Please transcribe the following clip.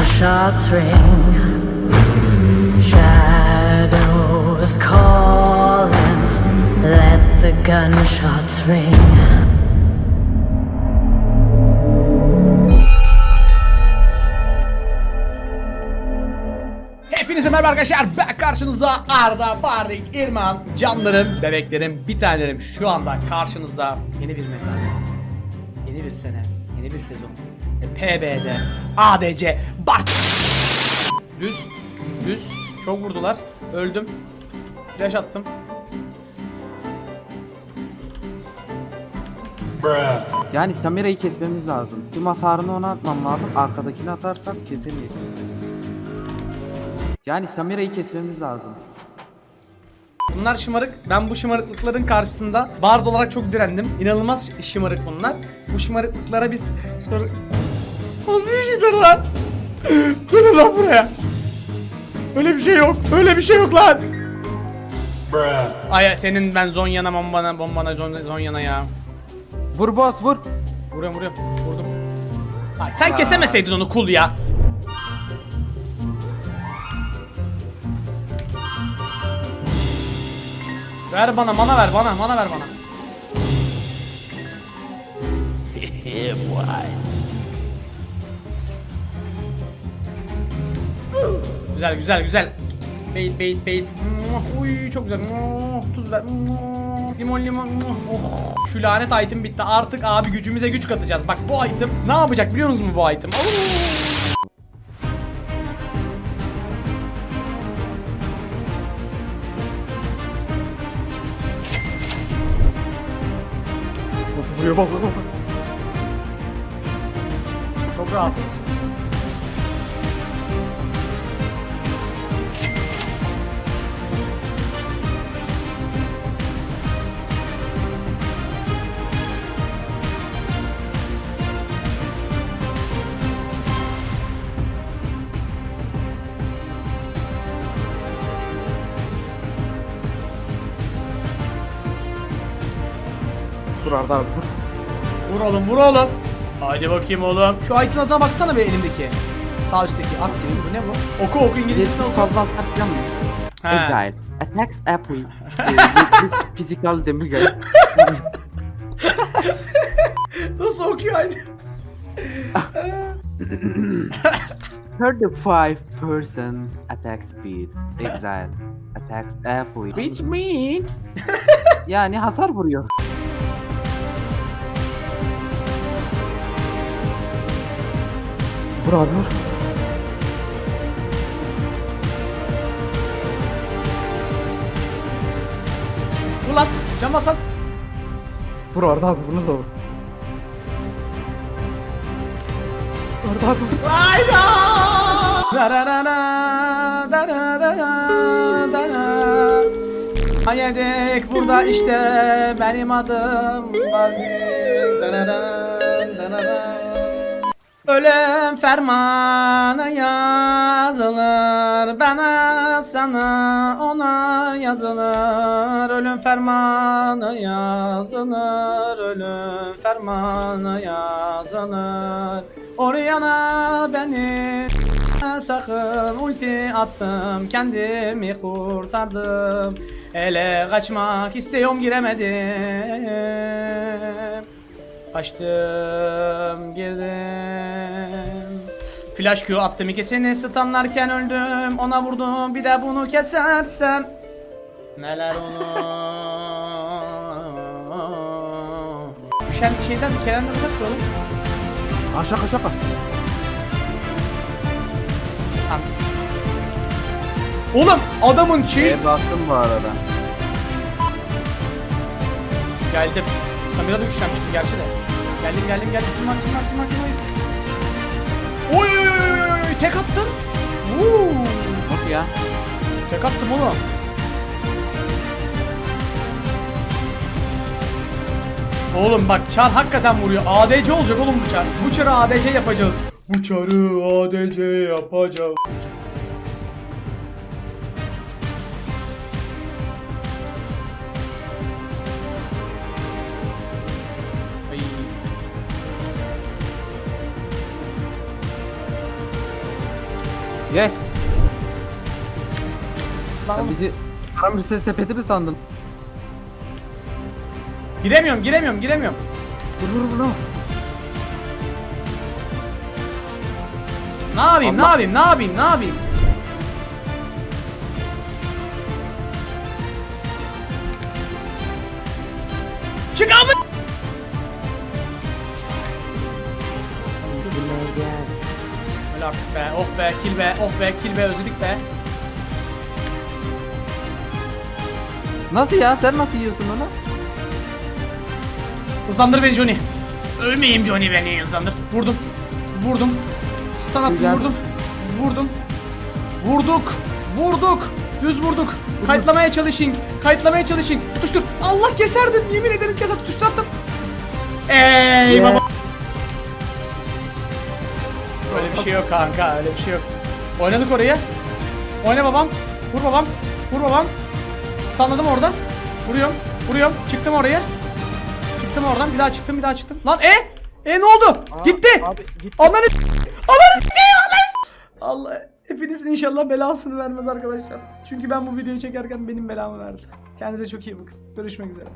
the gunshots ring. Shadows calling. Let the gunshots ring. Hepinize merhaba arkadaşlar. Ben karşınızda Arda, Bardik, İrman, canlarım, bebeklerim, bir tanelerim. Şu anda karşınızda yeni bir meta. Yeni bir sene, yeni bir sezon. Ve PB'de, ADC, Bart. Düz, düz. Çok vurdular. Öldüm. Flash attım. Yani Stamira'yı kesmemiz lazım. Tüm hasarını ona atmam lazım. Arkadakini atarsak kesemeyiz. Yani Stamira'yı kesmemiz lazım. Bunlar şımarık. Ben bu şımarıklıkların karşısında Bard olarak çok direndim. İnanılmaz şımarık bunlar. Bu şımarıklıklara biz... Az büyücüler lan. Gelin lan buraya. Öyle bir şey yok. Öyle bir şey yok lan. Ay senin ben Zonya'na bombana bombana Zon, Zonya'na ya. Vur boss vur. Vuruyorum vuruyorum. Vurdum. Ay sen kesemeseydin onu kul ya. Ver bana mana ver bana mana ver bana. güzel güzel güzel. Bait bait bait. Uy çok güzel. Tuz ver. Limon limon. Oh. Şu lanet item bitti. Artık abi gücümüze güç katacağız. Bak bu item ne yapacak biliyor musunuz bu item? Oo. Vuruyor bak bak bak. Çok rahatız. Vur Arda abi vur. Vur oğlum vur oğlum. Haydi bakayım oğlum. Şu item adına baksana be elimdeki. Sağ üstteki. Aktif bu ne bu? Oku oku İngilizcesini oku. fazla? He. Exile. Attacks Apple. Ee, Physical damage. Nasıl okuyor item? 35% attack speed. Exile. Attacks Apple. Which means... yani hasar vuruyor. Vur abi vur. Vur lan. Can bas lan. Vur Arda abi bunu da vur. Arda abi. Hayda! Dararara, dararara, darara. Hayedik burada işte benim adım var. Darara, darara. Ölüm fermanı yazılır Bana sana ona yazılır. Ölüm fermanı yazılır Ölüm fermanı yazılır. Oriyana beni sakın ulti attım Kendimi kurtardım. Ele kaçmak istiyorum giremedim Açtım girdim. Flash Q attım ikisini stunlarken öldüm. Ona vurdum bir de bunu kesersem. Neler onu Düşen şeyden Kerem'den uzak duralım Aa şaka şaka. Tamam. Oğlum adamın şey E bastım bu arada. Geldim. Samira da güçlenmiştir gerçi de Geldim geldim geldim kim var kim var Oy tek attın Woo. Nasıl ya? Tek attım oğlum. Oğlum bak çar hakikaten vuruyor. ADC olacak oğlum bu çar. Bu çarı ADC yapacağız. Bu çarı ADC yapacağız. Yes. Lan Sen bizi karamürsel sepeti mi sandın? Giremiyorum giremiyorum giremiyorum. Vur vur bunu. Ne yapayım ne yapayım ne yapayım ne yapayım? Öyle artık be oh be kill be oh be kill be özledik be. Nasıl ya? Sen nasıl yiyorsun onu? Hızlandır beni Johnny. Ölmeyeyim Johnny beni hızlandır. Vurdum. Vurdum. Stun attım Güzel. vurdum. Vurdum. Vurduk. Vurduk. Düz vurduk. Kayıtlamaya çalışın. Kayıtlamaya çalışın. Tutuştur. Allah keserdim. Yemin ederim keser tutuştur attım. Ey Yeah. baba. Öyle bir şey yok kanka. Öyle bir şey yok. Oynadık oraya. Oyna babam. Vur babam. Vur babam. Stunladım orada. Vuruyorum. Vuruyorum. Çıktım oraya. Çıktım oradan. Bir daha çıktım. Bir daha çıktım. Lan e? E ne oldu? gitti. Abi gitti. Ananı Ananı. Allah hepinizin inşallah belasını vermez arkadaşlar. Çünkü ben bu videoyu çekerken benim belamı verdi. Kendinize çok iyi bakın. Görüşmek üzere.